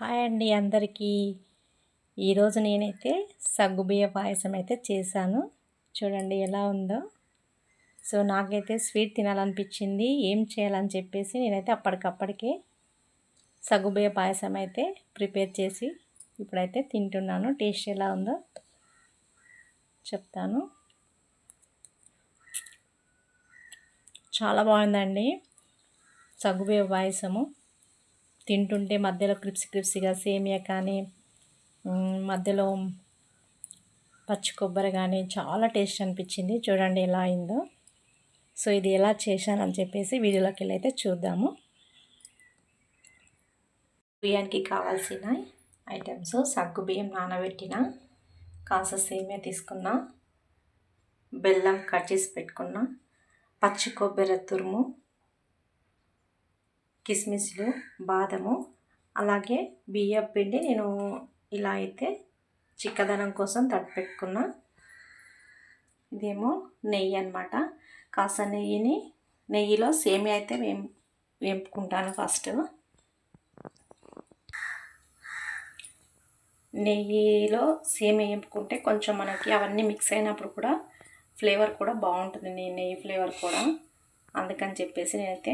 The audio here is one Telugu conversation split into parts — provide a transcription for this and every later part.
హాయ్ అండి అందరికీ. ఈరోజు నేనైతే సగ్గుబియ్య పాయసం అయితే చేశాను. చూడండి ఎలా ఉందో. సో నాకైతే స్వీట్ తినాలనిపించింది. ఏం చేయాలని చెప్పేసి నేనైతే అప్పటికప్పటికే సగ్గుబియ్య పాయసం అయితే ప్రిపేర్ చేసి ఇప్పుడైతే తింటున్నాను. టేస్ట్ ఎలా ఉందో చెప్తాను. చాలా బాగుందండి సగ్గుబియ్య పాయసము. తింటుంటే మధ్యలో క్రిప్స్ క్రిప్స్గా సేమియా కానీ మధ్యలో పచ్చి కొబ్బరి కానీ చాలా టేస్ట్ అనిపించింది. చూడండి ఎలా అయిందో. సో ఇది ఎలా చేశానని చెప్పేసి వీడియోలోకి వెళ్ళి అయితే చూద్దాము. బియ్యానికి కావాల్సిన ఐటమ్స్ సగ్గు బియ్యం నానబెట్టిన కాస సేమియా తీసుకున్నా బెల్లం కట్ చేసి పెట్టుకున్నా పచ్చి కొబ్బరి తురుము కిస్మిస్లు బాదము అలాగే బియ్యం పిండి నేను ఇలా అయితే చిక్కదనం కోసం తడిపెట్టుకున్నా. ఇదేమో నెయ్యి అనమాట కాస్త నెయ్యిని నెయ్యిలో సేమియా అయితే వేం వేపుకుంటాను ఫస్ట్. నెయ్యిలో సేమియా వేపుకుంటే కొంచెం మనకి అవన్నీ మిక్స్ అయినప్పుడు కూడా ఫ్లేవర్ కూడా బాగుంటుంది. నెయ్యి ఫ్లేవర్ కూడా. అందుకని చెప్పేసి నేనైతే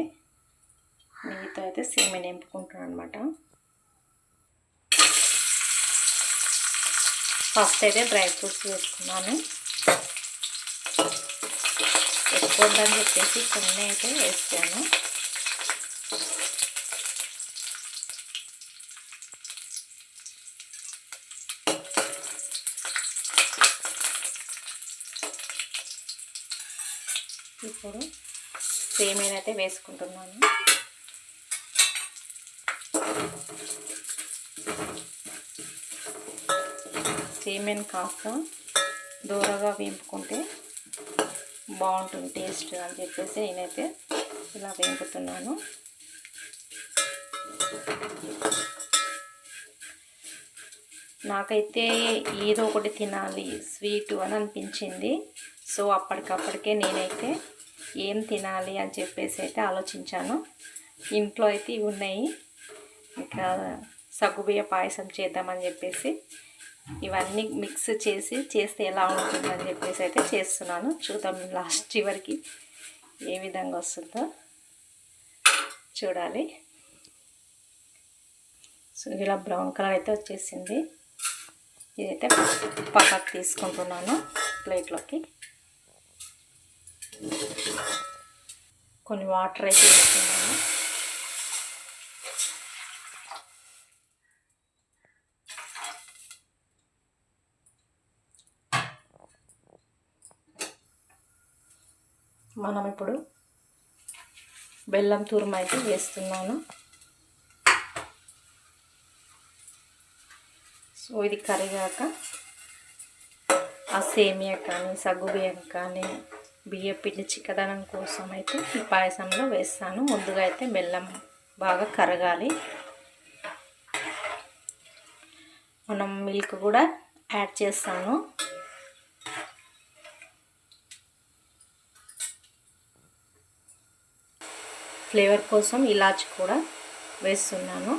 నెయ్యితో అయితే సేమియా నింపుకుంటాను అనమాట ఫస్ట్ అయితే డ్రై ఫ్రూట్స్ వేసుకున్నాను. ఎక్కువద్దని చెప్పేసి కొన్ని అయితే వేసాను. ఇప్పుడు సేమియా అయితే వేసుకుంటున్నాను. సేమియన్ కాస్త దూరగా వేపుకుంటే బాగుంటుంది టేస్ట్ అని చెప్పేసి నేనైతే ఇలా వేపుతున్నాను. నాకైతే ఏదో ఒకటి తినాలి స్వీట్ అని అనిపించింది. సో అప్పటికప్పటికే నేనైతే ఏం తినాలి అని చెప్పేసి అయితే ఆలోచించాను. ఇంట్లో అయితే ఇవి ఉన్నాయి. సగ్గుబియ్య పాయసం చేద్దామని చెప్పేసి ఇవన్నీ మిక్స్ చేసి చేస్తే ఎలా ఉంటుందని చెప్పేసి అయితే చేస్తున్నాను. చూద్దాం లాస్ట్ చివరికి ఏ విధంగా వస్తుందో చూడాలి. సో ఇలా బ్రౌన్ కలర్ అయితే వచ్చేసింది. ఇదైతే పక్కకు తీసుకుంటున్నాను ప్లేట్లోకి కొన్ని వాటర్ అయితే వేస్తున్నాను. మనం ఇప్పుడు బెల్లం తురుము అయితే వేస్తున్నాను. సో ఇది కరిగాక ఆ సేమియా కానీ సగ్గు బియ్యం కానీ బియ్య పిండి చిక్కదనం కోసం అయితే ఈ పాయసంలో వేస్తాను. ముందుగా అయితే బెల్లం బాగా కరగాలి. మనం మిల్క్ కూడా యాడ్ చేస్తాను. ఫ్లేవర్ కోసం ఇలాచి కూడా వేస్తున్నాను.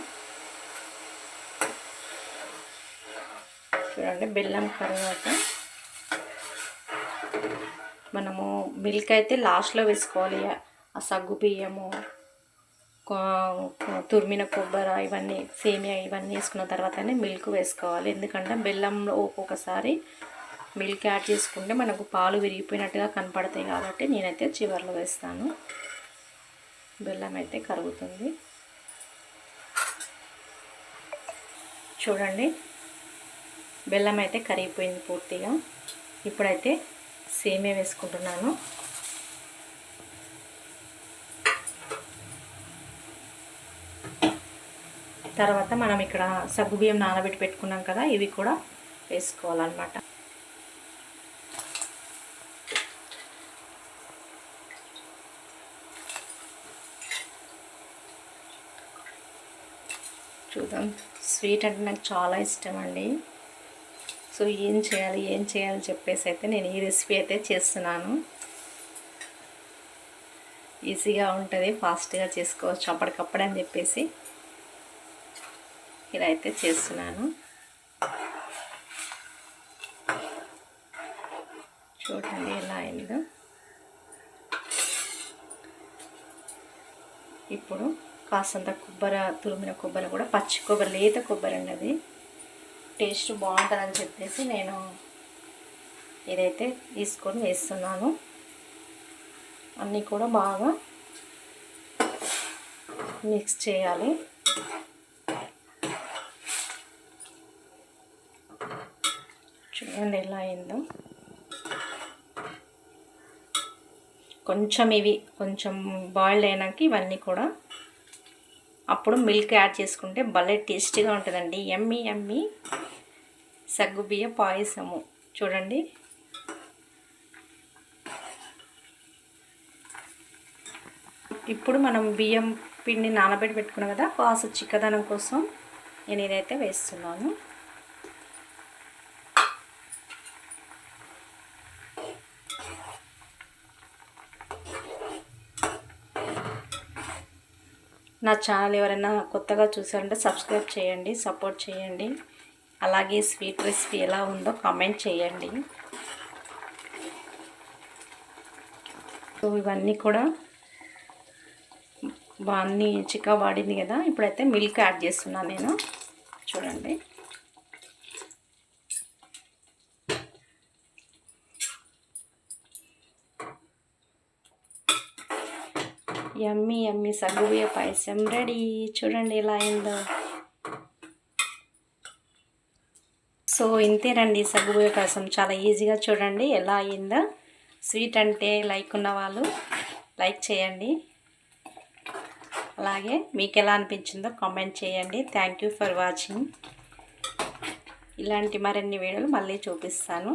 చూడండి బెల్లం తర్వాత మనము మిల్క్ అయితే లాస్ట్లో వేసుకోవాలి. ఆ సగ్గు బియ్యము తురిమిన కొబ్బరి ఇవన్నీ సేమియా ఇవన్నీ వేసుకున్న తర్వాతనే మిల్క్ వేసుకోవాలి. ఎందుకంటే బెల్లంలో ఒక్కొక్కసారి మిల్క్ యాడ్ చేసుకుంటే మనకు పాలు విరిగిపోయినట్టుగా కనపడతాయి కాబట్టి నేనైతే చివరిలో వేస్తాను. బెల్లం అయితే కరుగుతుంది. చూడండి. బెల్లం అయితే కరిగిపోయింది పూర్తిగా. ఇప్పుడైతే సేమే వేసుకుంటున్నాను. తర్వాత మనం ఇక్కడ సగ్గుబియ్యం నానబెట్టి పెట్టుకున్నాం కదా ఇవి కూడా వేసుకోవాలన్నమాట. చూద్దాం. స్వీట్ అంటే నాకు చాలా ఇష్టం అండి సో ఏం చేయాలి ఏం చేయాలి చెప్పేసి అయితే నేను ఈ రెసిపీ అయితే చేస్తున్నాను. ఈజీగా ఉంటుంది ఫాస్ట్గా చేసుకోవచ్చు అప్పటికప్పుడు అని చెప్పేసి ఇలా అయితే చేస్తున్నాను. చూడండి ఎలా అయిందో. ఇప్పుడు కాసంత కొబ్బరి తురిమిన కొబ్బరి కూడా పచ్చి కొబ్బరి లేత కొబ్బరి అండి అది. టేస్ట్ బాగుంటుందని చెప్పేసి నేను ఇదైతే తీసుకొని వేస్తున్నాను అన్నీ కూడా బాగా మిక్స్ చేయాలి. చూడండి ఎలా అయిందో. కొంచెం ఇవి కొంచెం బాయిల్డ్ అయినాక ఇవన్నీ కూడా అప్పుడు మిల్క్ యాడ్ చేసుకుంటే భలే టేస్టీగా ఉంటుందండి. ఎమ్మి ఎమ్మి. సగ్గుబియ్య పాయసము. చూడండి. ఇప్పుడు మనం బియ్యం పిండి నానబెట్టి పెట్టుకున్నాం కదా కాస్త చిక్కదనం కోసం నేను ఇదైతే వేస్తున్నాను. నా ఛానల్ ఎవరైనా కొత్తగా చూసారంటే సబ్స్క్రైబ్ చేయండి సపోర్ట్ చేయండి. అలాగే స్వీట్ రెసిపీ ఎలా ఉందో కామెంట్ చేయండి. సో ఇవన్నీ కూడా బాగా చిక్కబడింది కదా ఇప్పుడైతే మిల్క్ యాడ్ చేస్తున్నాను నేను. చూడండి. యమ్మీ యమ్మీ సగ్గుబియ్య పాయసం రెడీ చూడండి ఎలా అయిందో. సో ఇంతేనండి సగ్గుబియ్య పాయసం చాలా ఈజీగా చూడండి ఎలా అయిందో. స్వీట్ అంటే లైక్ ఉన్న వాళ్ళు లైక్ చేయండి. అలాగే మీకు ఎలా అనిపించిందో కామెంట్ చేయండి. థ్యాంక్ యూ ఫర్ వాచింగ్ ఇలాంటి మరిన్ని వీడియోలు మళ్ళీ చూపిస్తాను.